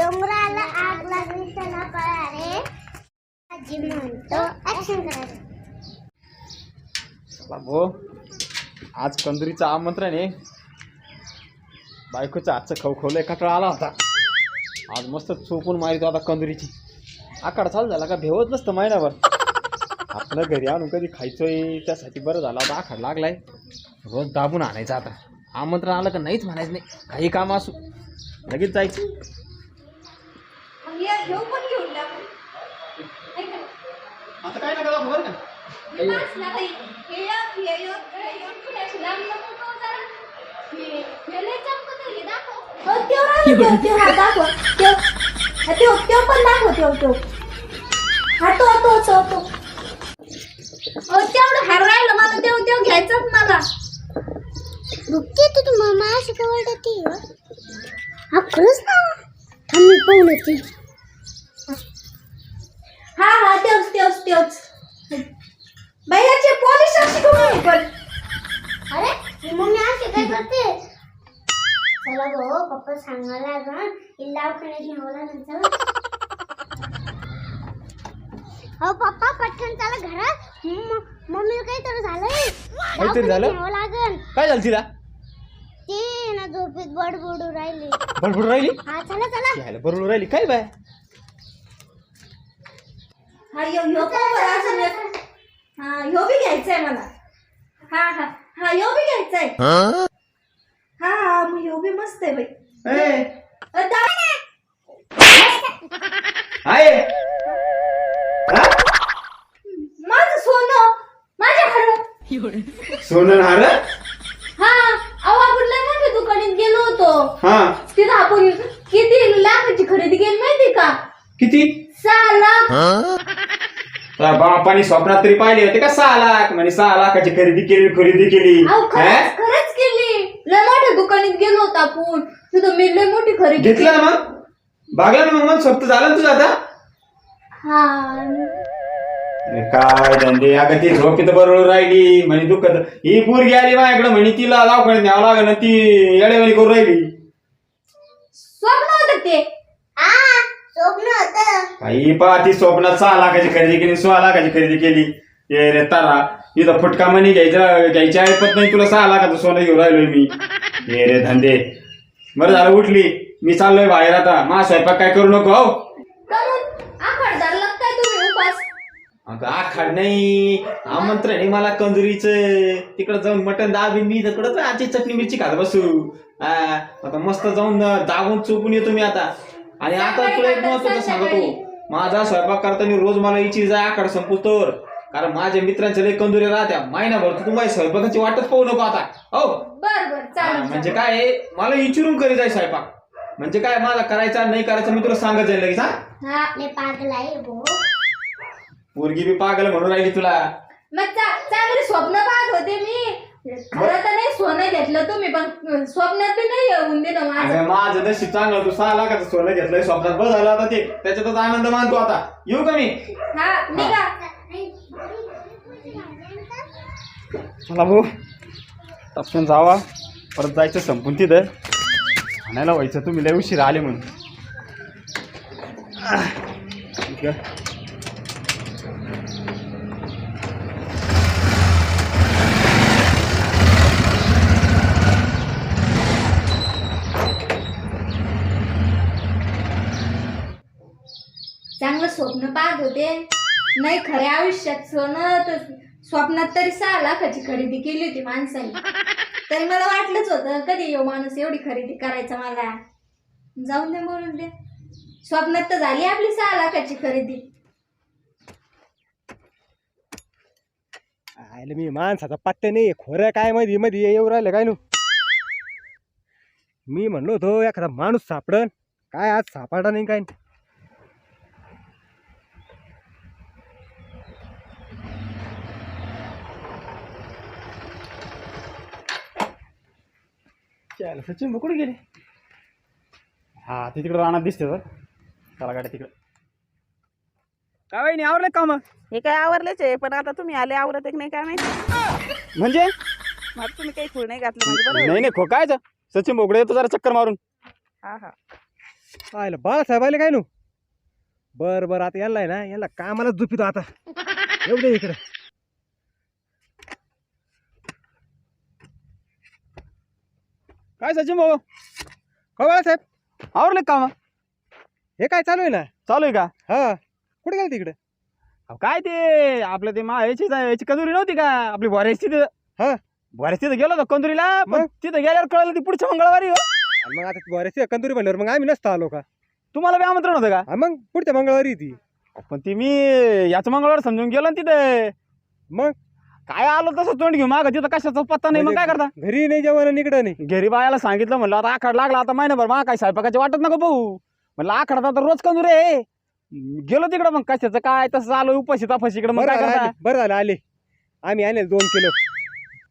डोंगराला आग लागली त्याला पळाले आजी म्हणतो ऍक्शन करायचं बाबो आज कंदुरीचं आमंत्रण आहे. बायकोचा आजचं खवखवलं कटाळा आला होता. आज मस्त चोपून मारितो आता कंदुरीची. आकाड चालू झाला का भेवत नसतं महिनाभर. आपलं घरी आणून कधी खायचोय त्यासाठी बरं झालं आता आखाड लागलाय. रोज दाबून आणायचं आता. आमंत्रण आलं का नाहीच म्हणायचं नाही. काही काम असू. लगेच जायचं. आता काय नका दाखवू बरं का? तेवढं हार राहिलं मला तेवढं तेवढं घ्यायचंच मला. बुक्की तू तू मामा अशी का ओरडते हो? हा खरंच ना? थांब मी पाहून येते. हा हा तेवच तेवच तेवच बाईचे पोलीस अशी कमी पण अरे ही मम्मी अशी काय करते? चला गो पप्पा सांगायला लागल. ही दवाखान्यात न्यावं लागेल चला हो पप्पा पटकन चला घरात. मम्मीला काहीतरी झालंय. काहीतरी झालं? न्यावं लागल. काय झालं तिला? ते ना झोपेत बडबडू राहिली. बडबड राहिली? हा चला चला. बरोबर राहिली. काय बाय? हा यो यो पण बरं एक. हा ह्यो बी घ्यायचाय मला. हा हा हा ह्यो बी घ्यायचाय. हा? हा मग ह्यो बी मस्त आहे बाई. अ, आहे. माझं सोनं माझ्या हार. सोनं हार? हा अहो आपण लय मोठ्या दुकानात गेलो होतो. हा. तिथं आपण किती लाखाची खरेदी केली माहिती का? किती? सहा लाख त्या बापाने स्वप्नात तरी पाहिले होते का सहा लाख म्हणे सहा लाखाची खरेदी केली खरेदी केली. अहो हा? खरंच केली. लय मोठ्या दुकानात गेलो होतो आपण. तिथं मी लय मोठी खरेदी घेतलं ना मग? भागला ना मग मग स्वप्न झालं ना तुझं आता? हा. अरे काय धंदे? अगं ती झोप तिथं बरोबर राहिली. म्हणे दुखत ही पोरगी आली माझ्याकडे म्हणे तिला दवाखान्यात न्यावं लागलं ना ती येडेवाली करून राहिली. स्वप्न होतं ते. हा स्वप्न काही पहा ती स्वप्नात सहा लाखाची खरेदी केली सोळा लाखाची खरेदी केली. ये रे तारा इथं फुटका मनी घ्यायचा घ्यायची ऐपत नाही तुला सहा लाखाचं सोनं घेऊन राहिलोय मी. ये रे धंदे. बरं झालं उठली. मी चाललोय बाहेर आता. मा स्वयंपाक काय करू नको हो? आखड अगं नाही. आमंत्रण आहे मला कंजुरीचं. तिकडं जाऊन मटण दाबीन मी तिकडं आजची चटणी मिरची खात बसू. आता मस्त जाऊन दाबून चोपून येतो मी आता. आणि आता तुला एक महत्वाचं सांगतो. माझा स्वयंपाक करताना रोज मला इची जा आखाड संपुतोर कारण माझ्या मित्रांच्या लय कंदुरी राहत्या. महिनाभर तू माझ्या स्वयंपाकाची वाटच पाहू नको आता. हो. हा, म्हणजे काय मला इचरून करीत आहे स्वयंपाक. म्हणजे काय माझा करायचा नाही करायचा मी तुला सांगत जाईल लगेच हा? हा पोरगी बी पागल म्हणून राहिली तुला. मग चा- चांगली स्वप्न पाहत होते मी. खरं तर सोनं घेतलं तुम्ही पण स्वप्नात बी नाही येऊन दिलं माझं. माझं नशीब चांगलं तू सहा लाखाचं सोनं घेतलंय स्वप्नात बस झालं आता ते. त्याच्यातच आनंद मानतो आता. येऊ का मी? हा निघा. चला भाऊ. टपकन जावा. परत जायचं संपून तिथं. आणायला व्हायचं तुम्ही लय उशीर आले म्हणून. आह, ठीक आहे. चांगलं होते. नाही खऱ्या आयुष्यात सोनं तर स्वप्नात तरी सहा लाखाची खरेदी केली होती माणसाने. तरी मला वाटलंच होतं कधी येऊ माणूस एवढी खरेदी करायचा मला? जाऊन दे बोलून दे. स्वप्नात तर झाली आपली सहा लाखाची खरेदी. आयला मी माणसाचा पत्ते नाही खोऱ्या काय मध्ये मध्ये येऊ राहिलं काय नु? मी म्हणलो होतो एखादा माणूस सापडन. काय आज सापडा नाही काय? चल सचिन कुठे गेले? हा ते तिकडे रानात दिसते तर चला गाड्या तिकडे. काय वहिनी आवरले काम? हे काय आवरलेच आहे पण आता तुम्ही आले आवरत एक नाही काय माहिती? म्हणजे? मग तुम्ही काही फुल नाही घातलं म्हणजे नाही नाही खो काय सचिन बोकडे येतो जरा चक्कर मारून. हा हा. आयला बाळासाहेब आले काय नु? बर बर आता याला आहे ना याला कामाला झुपितो आता. येऊ दे इकडे. काय सचिन भाऊ? हो बाळासाहेब आवरले काम. हे काय चालू आहे ना? चालू आहे का? हा. कुठे गेलं तिकडे अहो, काय ते? आपलं ते मा याची याची कंदुरी नव्हती का? आपली भोऱ्याची तिथं. हा. भोऱ्याची तिथं गेलो होतो कंदुरीला पण मग? तिथं गेल्यावर कळलं ती पुढच्या मंगळवारी हो. आणि मग आता बरेचसे कंदुरी बनल्यावर मग आम्ही नसतो आलो का? तुम्हाला बी आमंत्रण होतं का? हा मग पुढच्या मंगळवारी ती. पण ती मी याच मंगळवार समजून गेलो ना तिथे. मग? काय आलो तसं तोंड घेऊ माग? तिथं कशाचा पत्ता नाही मग काय करता? घरी नाही जेवण इकडं नाही. घरी बायाला सांगितलं म्हणलं आता आखाड लागला आता महिनाभर मा काय स्वयंपाकाची वाटत नको भाऊ म्हणलं आखाडात आता रोज कंदुरी आहे गेलो तिकडं मग कशाचं काय तसं आलो उपाशी तापाशी इकडं मग बरं काय झालं करता? आले. बरं झालं आले. आम्ही आणले दोन किलो.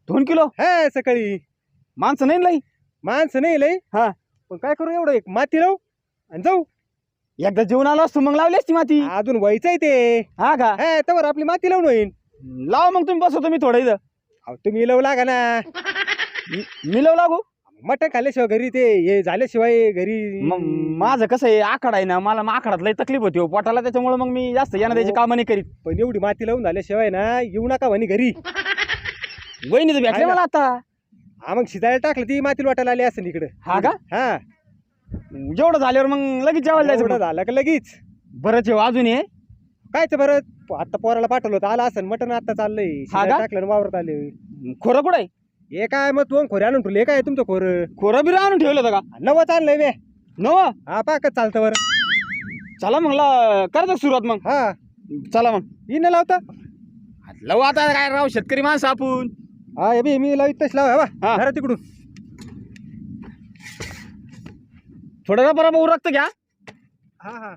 दोन किलो? हा सकाळी. माणसं नाही लई? माणसं नाही लय हा. पण काय करू एवढं एक माती लावू आणि जाऊ. एकदा जेवण आलो असतो मग लावली असती माती. अजून व्हायचंय ते. हा का? हा तर आपली माती लावून होईन. लावा मग तुम्ही बसवतो मी थोडं इथं. अहो, तुम्ही लावू लागा ना. मी- मी लावू लागू? मटण खाल्ल्याशिवाय घरी ते हे झाल्याशिवाय घरी मग माझं कसं आहे आखाड आहे ना मला मग आखाडात लई तकलीफ होती हो. पोटाला त्याच्यामुळे मग मी जास्त यानं त्याची. कामं नाही करीत. पण एवढी माती लावून झाल्याशिवाय ना येऊ नका म्हणे घरी. वहिनी तर भेटले आहे? मला आता. हा मग शिजायला टाकलं ती माती वाटायला आली असेल इकडे. हा का? हा. जेवढं झाल्यावर मग लगेच जेवायला एवढं जायचं झालं का लगेच? बरंच आहे हो, अजून हे कायच बरं? आता पोराला पाठवलं होतं. आला असेल मटण आता चाललंय. का? टाकलं आणि वावरत आले. खोरं कुठं आहे? हे काय मग दोन खोरे आणून ठेवले? काय तुमचं खोर? खोरं बिरं आणून ठेवलं होतं का? नवत आणलंय बे. नव? हा पाकच चालतं बरं. चला मग ला- करायचं सुरुवात मग. हा. चला मग. इन लावता. लव आता काय राव शेतकरी माणसं आपण. हा हे बी मी लावित तस लाव हा. हा. तिकडून. थोडं ना बरोबर उरकत घ्या. हा हा.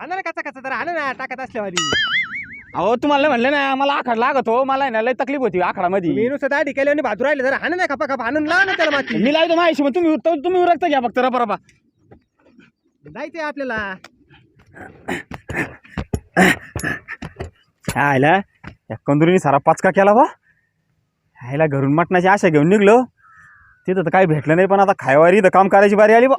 आणा ना कचा कचा जरा आणा ना टाकत असल्यावारी अहो तुम्हाला म्हणलं ना मला आखाड लागत हो मला आहे ना लय तकलीफ होती आखाडामध्ये. मी नुसतं दाढी केली आणि बाजू राहिले जरा आणा ना खपा खपा आणून लावा ना त्याला माती. मी लावतो माझ्याशी मग तुम्ही तुम्ही उरकत घ्या फक्त रपा रपा. जायचंय आपल्याला. आयला या कंदुरीने सारा पाचका केला बा. आयला घरून मटणाची आशा घेऊन निघलो. तिथं तर काही भेटलं नाही पण आता खायवारी इथं काम करायची बारी आली बा.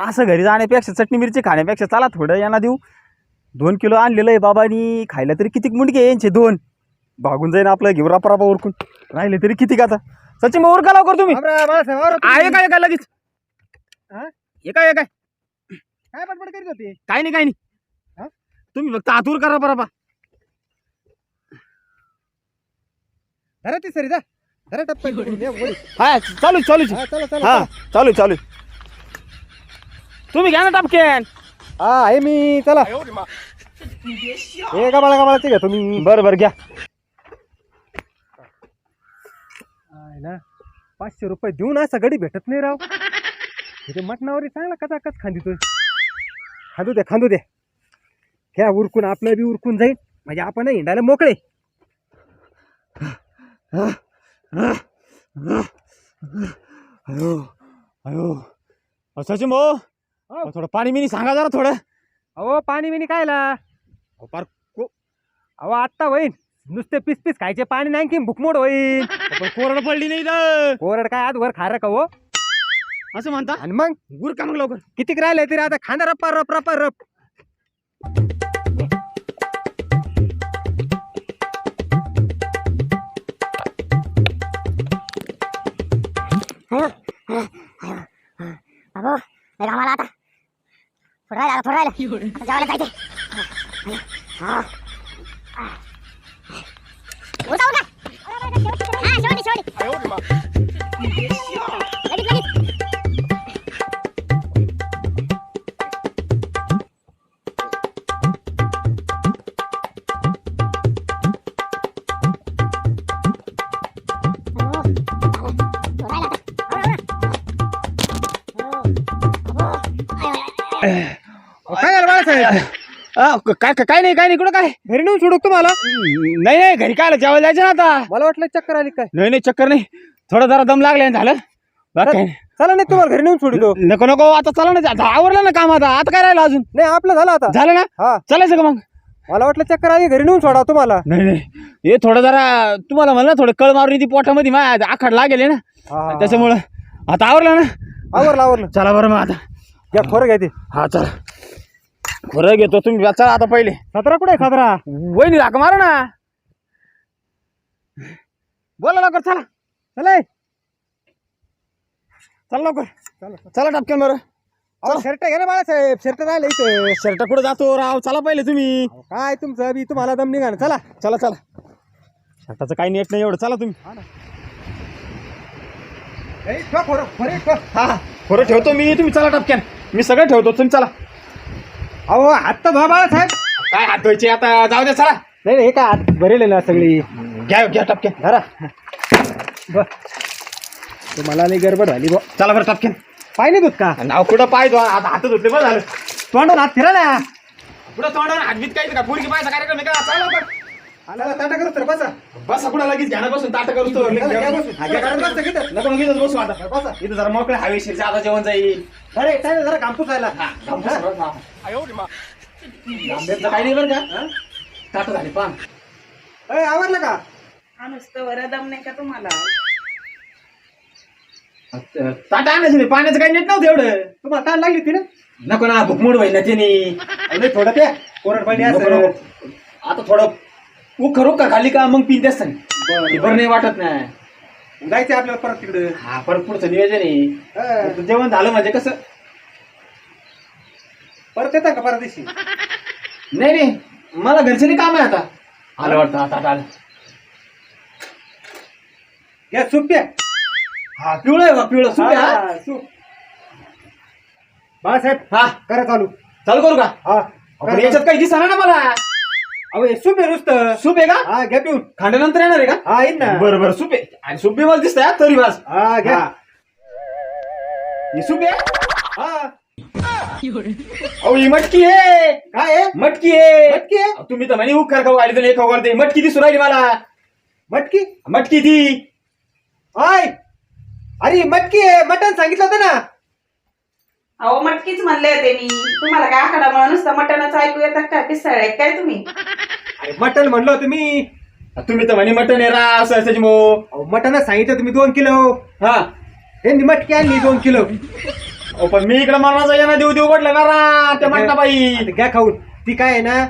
असं घरी जाण्यापेक्षा चटणी मिरची खाण्यापेक्षा चला थोडं यांना देऊ. दोन किलो आणलेलं आहे बाबानी खायला तरी किती मुंडके यांचे दोन. भागून जाईन आपलं घेऊ रापा रापा उरकून राहिले तरी किती का आता? सचिन भाऊ उरका लवकर तुम्ही. आहे काय काय लगेच? हा? एका एका काय? बडबड करीत होते? काही नाही हा? नाही. तुम्ही फक्त आतूर करा बराबा धरा ती सरी जा धरा टप्पा चालू चालू. चला. चालू चालू. तुम्ही घ्या ना टापकेन. हा आहे मी चला. हे गबाळा गबाळाचे घ्या तुम्ही. बरं बरं घ्या. आहे ना पाचशे रुपये देऊन असं गडी भेटत नाही राव. इथे मटणावर चांगला कचा कच खांदितोय खांदू दे खांदू दे. घ्या उरकून आपलं बी उरकून जाईल. म्हणजे आपण हिंडायला मोकळे. अयो अयो. अहो, सचिन भाऊ अहो, थोडं पाणी बिनी सांगा जरा थोडं अहो पाणी बिनी कायला अहो, पार को- अहो आत्ता होईन नुसते पीस पीस खायचे पाणी नाही की भुकमोड होईल पण कोरड पडली नाही तर कोरड काय आज वर खार का हो असं म्हणता आणि मग गुर का मग लवकर कितीक राहिले तरी आता खांदा रप्पा रप रप्पा रप बाबू आम्हाला आता राहिला. जेवायला जायचे उठा उठा. हा शेवटी शेवटी काय काय काय नाही काय नाही कुठं काय? घरी नेऊन सोडू का तुम्हाला? नाही नाही घरी काय जेवायला जायचं ना आता. मला वाटलं चक्कर आली काय? नाही नाही चक्कर नाही. थोडं जरा दम लागले झालं. बाकी काही नाही. चला नाही तुम्हाला घरी नेऊन सोडितो नको नको आता चला ना आता आवरलं ना काम आता. आता काय राहिलं अजून? नाही आपलं झालं आता. झालं ना? हा. चालायचं का मग? मला वाटलं चक्कर आली घरी नेऊन सोडा तुम्हाला. नाही नाही. हे थोडं जरा तुम्हाला म्हणलं थोडं कळ मारून ती पोटामध्ये. माझ्या आखाड लागेल ना. हा. त्याच्यामुळं. आता आवरलं ना? आवरलं आवरलं. चला बरं मग आता. घ्या खोरं घ्या ते. हा चला. खरं घेतो तुम्ही. चला आता पहिले. सतरा कुठे सतरा? वहिनी राख मारा ना. बोला लवकर चला. चला. चला लवकर. चला. टपक्यान बरं. अहो शर्ट घ्या ना बाळासाहेब. शर्ट राहिलं इथं. शर्ट कुठं जातो राव? चला पहिले तुम्ही. काय तुमचं? बी तुम्हाला दम निघा ना चला. चला चला. शर्टाचं काही नेट नाही एवढं. चला तुम्ही. हा हा खरं ठेवतो मी. तुम्ही चला टपक्यान. मी सगळं ठेवतो. तुम्ही चला. अहो हात तर धुवा बाळासाहेब. काय हात धुवायचे? आता जाऊ द्या चला. नाही नाही, हे काय हात भरेल ना सगळी? घ्या घ्या टपक्यान धरा. बर तुम्हाला लई गडबड झाली बा चला बरं टपक्यान पाय नाही दूध का? नाव कुठं पाय धुवा? आता हात धुतले बरं झालं. तोंडून हात फिरा ना. कुठं तोंडावर? हात बीत काही का? पुरकी पाहायचा कार्यक्रम आहे का? चला लवकर. आला ताटा करू तर बसा. लगेच ताट करू तो. हा, घ्या, बसा, घ्या. नको नको इथंच बसू आता. बसा. इथं जरा मोकळे हवेशीर जादा जेवण जाईल. अरे काय नाही, जरा कामपूस राहिला आंब्याचं काही नाही बरं का ताट झाली पान अरे आवरलं का? हा नुसतं वर दम नाही का तुम्हाला? ताट आणायचं नाही पाण्याचं काही नेट नव्हतं एवढं. तुम्हाला काय लागली होती ना? नको ना भुकमोड होईल ना त्याने. अरे थोडं प्या कोरड पाणी नको, असं नको. आता थोडं उखर उखर खाली का मग पिन तेच बरं नाही वाटत नाही जायचं आपल्याला परत तिकडे. हा परत पुढचं नियोजन आहे. जेवण झालं म्हणजे कसं? परत येता का परत दिवशी नाही नाही. मला घरचे नाही काम आहे आता. आलं वाटतं आता आता आलं. घ्या सूप प्या. हा पिवळं आहे बा पिवळं. आहे, हा? हा, सूप. बाळासाहेब हा. करा चालू. चालू करू का? हा. पण याच्यात काही दिसणार ना मला. अहो हे सूप आहे नुसतं. सूप आहे का? हा घ्या पिऊन. खांड्यानंतर येणार आहे का? हा येईन ना. बरं बरं सूप. आहे आणि सूप मला दिसतंय हा, तरी वाज हा घ्या. हा. ही सूप? आहे हा. अहो ही मटकी आहे. काय आहे? मटकी आहे. मटकी आहे? अहो, तुम्ही तर म्हणे उखार खाऊ आली तर नाही खाऊ घालते. मटकी दिसू राहिली मला. मटकी? मटकी ती. आय अरे मटकी आहे. मटण सांगितलं होतं ना. अहो मटकीच म्हणले होते मी. तुम्हाला काय आकडा म्हणून नुसतं मटणाचं ऐकू येतात काय पिसळ आहेत काय तुम्ही? अरे मटण म्हणलं होतं मी. तुम्ही तर म्हणे मटन आहे रा असं असं मो. अहो मटणच सांगितलं तुम्ही दोन किलो. हा. त्यांनी मटकी आणली दोन किलो. अहो, पण मी इकडे मरणाचा येणार देऊ देऊ म्हटलं ना रा त्या मटणाबाई. आता घ्या खाऊन. ती काय आहे ना?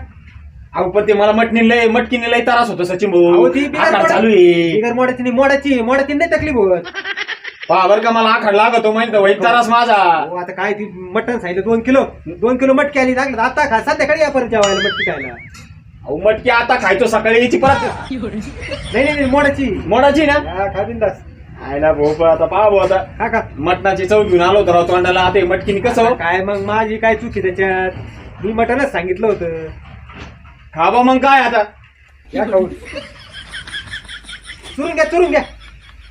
अहो पण ते मला मटणी लय मटकीने लय त्रास होतो सचिन भाऊ. अहो ती बिगर आखाड मोडा- चालू आहे. बिगर मोडाची नाही मोडाची मोडाची नाही तकलीफ होत. पहा बरं का मला आखाड लागतो माहिती होईल त्रास माझा. अहो, आता काय ती मटण सांगितलं दोन किलो दोन किलो मटकी आली लागलं आता खा संध्याकाळी या परत जेवायला मटकी खायला. अहो मटकी आता खायचो सकाळी यायची परत. नाही नाही नाही, मोडाची. मोडाची ना? हा, खा बिंदास. आयला भाऊ पण आता पहा भाऊ आता खा. का मटणाची चव घेऊन आलो होतो राव तोंडाला आता हे मटकीने कसं हो? काय मग माझी काय चुकी त्याच्यात? मी मटणच सांगितलं होतं. खा बा मग काय आता? या खाऊन. चुरून घ्या चुरून घ्या.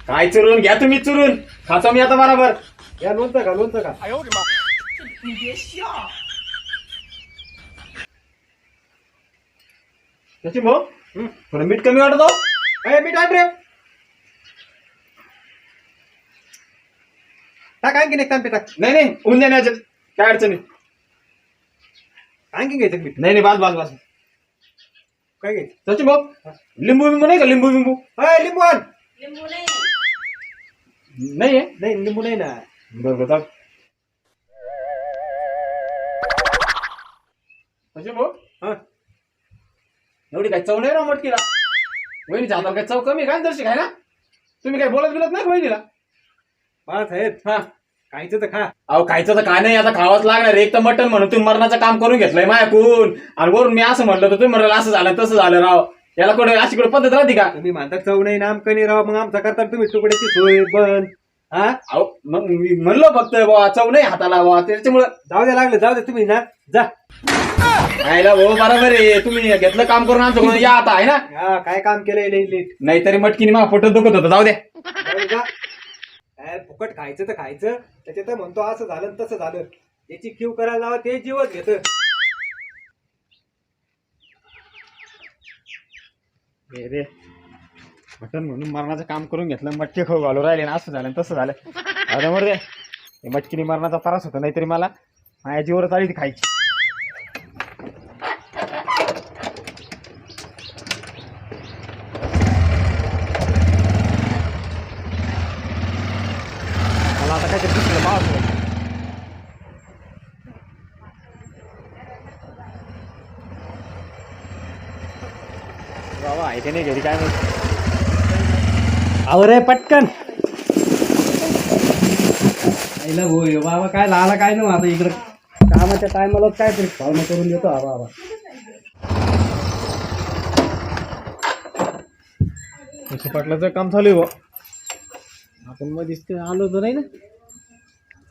काय चुरून? घ्या तुम्ही चुरून. खातो मी आता बरोबर. या लोणचं का लोणचं का सचिन भाऊ? हं? थोडं मीठ कमी वाटतो ए, मीठ आण रे. टाक आणखीन एक तांबे टाक. नाही नाही ऊन देण्याचे काय अडचण नाही. आणखीन घ्यायचं मीठ. नाही नाही बास बास बास. काय घ्यायचं? सचिन भाऊ. लिंबू बिंबू नाही का? लिंबू बिंबू अय, लिंबू आण. लिंबू नाही. नाही आहे. नाही लिंबू नाही ना. बरं बरं सचिन भाऊ? हा. एवढी काय चव नाही राव मटकीला वहिनीच्या हाताला काय चव कमी आहे काय दर्शक आहे ना? तुम्ही काय बोलत बिलत नाही का वहिनीला? बाळासाहेब हा. खायचं तर खा. अहो खायचं तर काय नाही. आता खावाच लागणार एक तर मटण म्हणून तुम्ही मरणाचं काम करून घेतलंय मायाकून. आणि वरून मी असं म्हटलं तर तुम्ही म्हणाल असं झालं तसं झालं राव. याला कुठे अशी कुठे पद्धत राहते का? तुम्ही म्हणता चव नाही नामकं नाही राव मग आमचा करता तुम्ही तुकड्याची सोय बंद. हा? अहो मग मी म्हणलो फक्त बुवा चव नाही हाताला बुवा त्याच्यामुळं. जाऊ द्या लागलं जाऊ दे तुम्ही ना जा. आयला भाऊ बरोबर आहे तुम्ही घेतलं काम करून आमचं कोण या आता आहे ना? हा काय काम केलंय लई नाहीतरी मटकीने मला फोटो दुखत होतं जाऊ द्या जाऊ. काय फुकट खायचं तर खायचं त्याच्यात म्हणतो असं झालं तसं झालं. याची क्यू करायला लावा ते जीवच घेत. रे. मटण म्हणून मरणाचं काम करून घेतलं मटकी खाऊ घालू राहिले ना असं झालं तसं झालं. अरे मर रे मटकीने मरणाचा त्रास होता नाहीतरी मला. माझ्या जीवरच आली ती खायची मला आता काहीतरी दुसरं मावं की नाही घरी काय माहिती? आहे पटकन. आईला हे बाबा काय लाला काय नाही आता इकडं. कामाच्या टायमाला काय तरी भावना करून देतो हा बाबा. पाटलाचं काम चालू आहे बुवा. आपण मध्येच ते आलो तर नाही ना?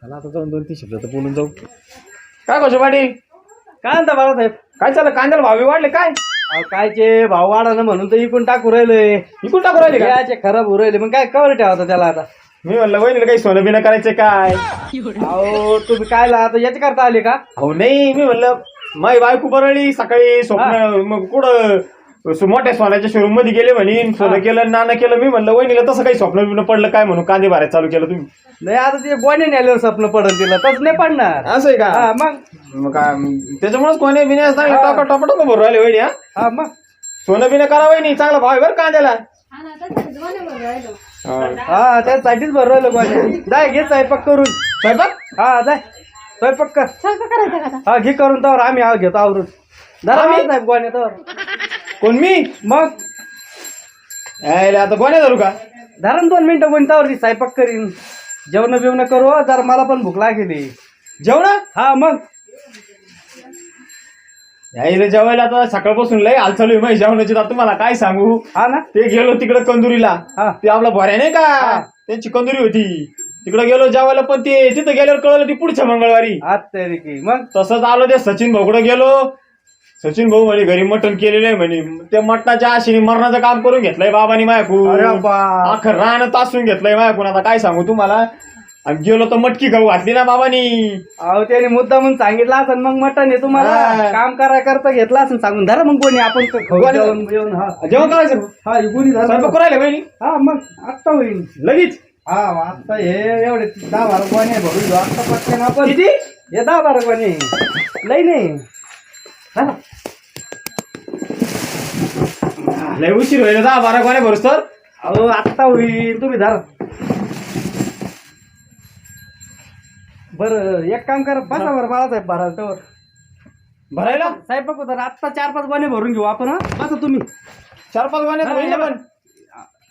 चला आता जाऊन दोन तीन शब्द तर बोलून जाऊ. काय कसं पाटील काय म्हणता बाळासाहेब? काय चाललं? कांद्याला भावे वाढले काय? अहो कायचे भाव वाढा ना म्हणून तर इकून टाकू राहिले इकडून टाकू राहिले का? याचे खराब होऊ राहिले. मग काय कवर ठेवता त्याला आता? मी म्हणलं वहिनीला काही सोनं बिनं करायचं काय? अहो तुम्ही काय ला आता? याच्या करता आले का? हो नाही मी म्हणलं माई बायको बरळी सकाळी स्वप्न मग कुठं सो- मोठ्या सोन्याच्या शोरूममध्ये गेले म्हणे सोनं केलं नाणं केलं मी म्हणलं वहिनीला तसं काही स्वप्न बिप्न पडलं काय म्हणून कांदे भरायला चालू केलं तुम्ही? नाही आता ते गोण्या नेल्यावर स्वप्न पडल तिला तसं नाही पडणार. असं आहे हा का मग. मग काय त्याच्यामुळेच कोणी बिने टाका टपा टपा भरू राहिले वहिनी हा? हा मग. सोनं बिनं करा वहिनी चांगला भाव आहे बरं कांद्याला. हा ना तसंच बनवून राहिलो. हा. हा त्यासाठीच भरू राहिलो गोण्या. जाय घे स्वयंपाक करून. स्वयंपाक? हा जाय स्वयंपाक कर. स्वयंपाक करायचा का आता? हा घे करून तर आम्ही हा घेतो आवरून. धरा मी साहेब गोण्या तर कोण मी? मग? यायला आता कोण्या धरू का? धरा ना दोन मिनिटं कोणत्यावरती स्वयंपाक करीन. जेवण बिवणं करू जरा मला पण भूक लागेली. जेवण? हा मग. यायला जेवायला आता सकाळपासून लय हाल चालू आहे माझी जेवणाची. आता तुम्हाला काय सांगू? हा ना? ते गेलो तिकडे कंदुरीला. हा. ते आपला भऱ्या नाही का? त्यांची कंदुरी होती. तिकडे गेलो जेवायला पण ते तिथं गेल्यावर कळलं ती पुढच्या मंगळवारी. आज तरी की मग? तसंच आलो ते सचिन भाऊकडे गेलो? सचिन भाऊ म्हणे घरी मटण केलेलं आहे म्हणे. त्या मटणाच्या आशेने मरणाचं काम करून घेतलंय बाबानी मायकून. अरे बा अखर रान तासून घेतलंय मायकून. आता काय सांगू तुम्हाला? आणि गेलो तर मटकी खाऊ घातली ना बाबानी. अहो त्याने मुद्दा म्हणून सांगितलं असं मग मटण आहे तुम्हाला. हा. काम करा करता घेतला असं सांगून धरा मग कोणी. आपण तर खाऊ कोणी? जेवण जेवण हा. जेवण करायचं? हा हे कोणी धरा स्वयंपाक करायला बहिणी? हा मग आत्ता होईल लगेच? हा आता हे एवढे दहा बारा कोणी भरून घेऊ आत्ता पटकन आपण किती? हे दहा बारा कोणी लई नाही. लय उशीर होईल. दहा बारा कोण्या भरूस तर. अहो आत्ता होईल. तुम्ही धरा. बरं एक काम करा. बसा बरं बाळासाहेब भरा तर भरायला? साहेब बघू तर आत्ता चार पाच गोणे भरून घेऊ आपण हा. बसा तुम्ही. चार पाच गोण्यात होईल ना पण.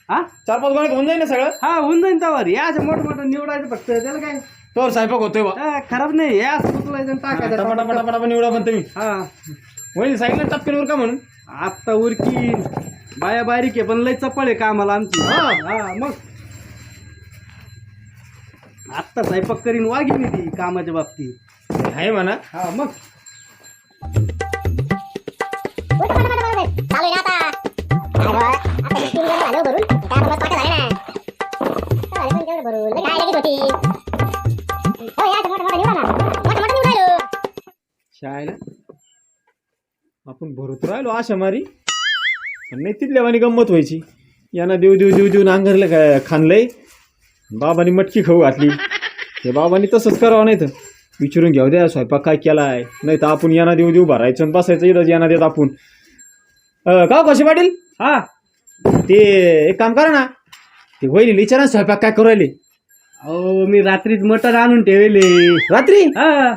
हा? चार पाच गोण्यात होऊन जाईल ना सगळं? हा होऊन जाईन त्यावर या असं मोठं मोठं निवडायचं फक्त. त्याला काय? तर स्वयंपाक होतोय बा. हा, खराब नाही. या असं उचलायचं आणि टाकायचं पटापटा निवडा पण तुम्ही हा वहिनी सांगितलं टपकन का म्हणून आत्ता उरकी. बाया बारीक आहे पण लय चप्पळ आहे कामाला आमची. हा. हा मग. आत्ता स्वयंपाक करीन वागी मी ती कामाच्या बाबतीत. आहे म्हणा. हा मग. चालू आहे ना आता. अरे वा, आता तीन जण झालं भरून काय बघत पाठ झाले ना. झाले पण तेवढं भरून लय काय लगेच होती. हो या मोठं मोठं निवडा ना मोठं मोठं निवडायलो शाळेला? आपण भरत राहिलो आशा मारी. पण नाही तिथल्या वाणी गंमत व्हायची. यांना देऊ देऊ देऊ देऊ नांगरलं काय खाणलंय बाबांनी मटकी खाऊ घातली. ते बाबांनी तसंच करावं नाही तर. विचारून घ्याव द्या स्वयंपाक काय केलाय? नाही तर आपण यांना देऊ देऊ भरायचं आणि बसायचं. इथं यांना देत आपण. का कसे पाटील? हा? ते एक काम करा ना. ते वहिनी विचारा ना स्वयंपाक काय करू राहिले. अहो मी रात्रीच मटण आणून ठेवले. रात्री? हा.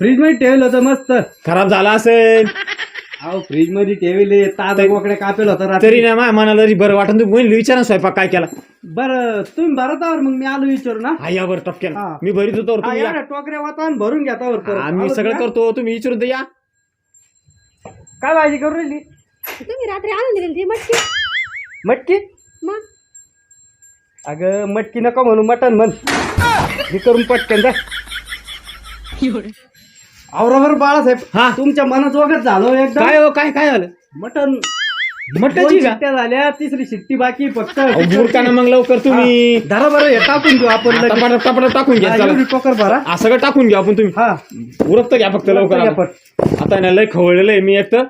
फ्रीजमध्ये ठेवलं होतं मस्त. खराब झाला असेल. अहो फ्रीजमध्ये ठेवले ताजा कोकड्या कापेल होता रात्री. तरी ना माझ्या मनाला जरी बरं वाटून तुम्ही वहिनी विचारा ना स्वयंपाक काय केला. बरं तुम्ही भरतावर मग मी आलो विचारू ना. हा या बरं टपक्यान हा. मी भरीत होतो हा, तुम्ही या. टोकऱ्या वातावरण भरून घ्या त्यावर परत. आम्ही आलो सगळं ना? करतो तुम्ही विचारून तर या. काय भाजी करू राहिली? तुम्ही रात्री आणून दिली ती मटकी. मटकी? मग? अगं मटकी नको म्हणू मटण म्हण. हे करून पटकन जा आवरावर बाळासाहेब हा. तुमच्या मनात वगैरे झालो एकदम. काय हो काय काय झालं? दोन का? शिट्ट्या झाल्या तिसरी शिट्टी बाकी फक्त. अहो, बुरकाना मग लवकर तुम्ही. धरा बरं हे टाकून घेऊ आपण लगेच. टपाटप टपाटप टाकून घ्या हा, चला. एवढी टोकर भरा. हा, सगळं टाकून घ्या आपण तुम्ही. हा. उरकत घ्या फक्त लवकर घ्या आता. पट. आता ना लय खवळलेलं आहे मी एक तर.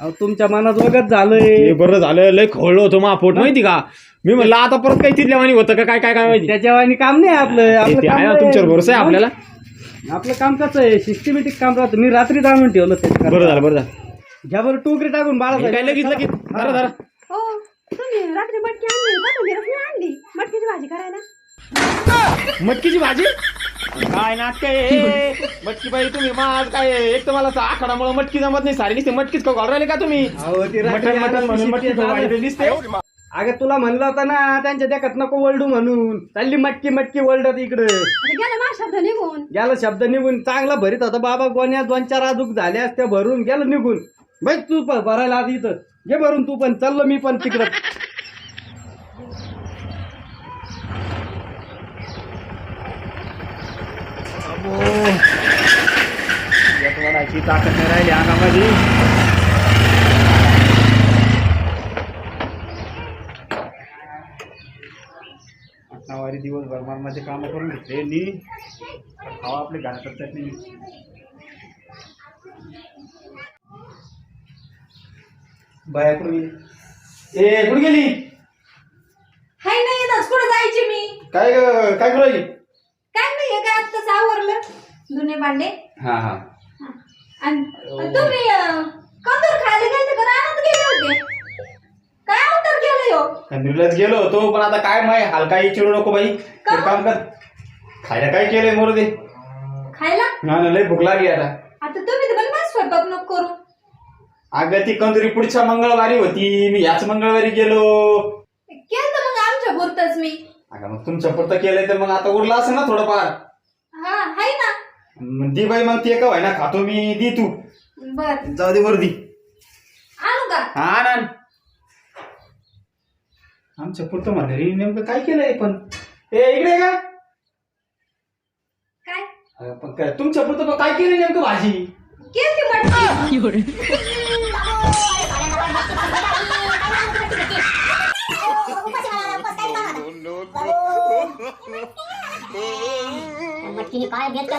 अहो, तुमच्या मनात वगैरे हे झालंय बरं झालं लय खवळलं होतं मा पोट माहिती का? मी म्हणलं आता परत काही तिथल्या वाणी होतं का? काय काय काय माहिती? त्याच्यावानी काम नाही आपलं. ते- आपलं ते काम आहे ना, आहे. तुमच्यावर भरोसा आहे आपल्याला? आपलं काम कसं आहे? सिस्टमॅटिक काम राहतं. मी रात्री आणून ठेवलं त्याच्याकरता. बरं झालं बरं झालं. घ्या बरं टोकरी टाकून बाळा हे काय लगेच लगेच? धरा धरा. हो तुम्ही रात्री मटकी आणली का तुम्ही रसनी आणली. मटकीची भाजी करायला. मटकीची भाजी? काय नाटक आहे? मटकी बाई तुम्ही माझ काय एक तर मला आखाडामुळे मटकी जमत नाही. सारी नुसते मटकीच खाऊ घालून राहिले का तुम्ही? अहो, ती रात्री मटण मटण म्हणून मटकी खाऊ दिसते. अगं तुला म्हणलं होतं ना त्यांच्या देखत नको वळडू म्हणून. चालली मटकी मटकी वळडत इकडं. गेला माझा शब्द निघून. गेला शब्द निघून. चांगला भरीत होता बाबा गोण्या दोन चार आजूक झाल्या असत्या भरून. गेलं निघून. बघ तू पण भरायला आधी इथं. घे भरून तू पण. चाललो मी पण तिकडं. ताकद नाही राहिली अंगामध्ये. वारी दिवसभर मरणाचे काम करून घेतले नी खावा आपले घरात चटणी बाया कुठे गेली? ए कुठे गेली? हाय नाही येतच. कुठं जायची मी? काय ग- काय करू राहिली? काय नाही काय आत्ताच आवरलं. धुणे भांडे. हा हा. हा. आणि आणि तुम्ही अं, कंदूर खायला खंडूरलाच गेलो होतो पण आता काय माय हलका चिडू नको बाई. का? एक काम कर. खायला काय केलंय मोरू दे. खायला? ना ना, लय भूक लागली आता. आता तुम्ही तर मला माझं स्वयंपाक नको करू अगं ती कंदुरी पुढच्या मंगळवारी होती. मी याच मंगळवारी गेलो. केलं तर मग आमच्या पुरतच मी. अगं मग तुमच्या पुरतं केलंय तर मग आता उरलं असं ना थोडंफार. हा हाय ना. मग दी बाई मग ते का ना खातो मी दी तू. बर. जाऊ दे बरं दी. आणू का? हा ना आमच्या पुरतं म्हणलं नेमकं काय केलंय पण? ए इकडे ये का? काय? पण काय तुमच्या पुरतं पण काय केलंय नेमकं भाजी? केली मटकी मटकी काय घेत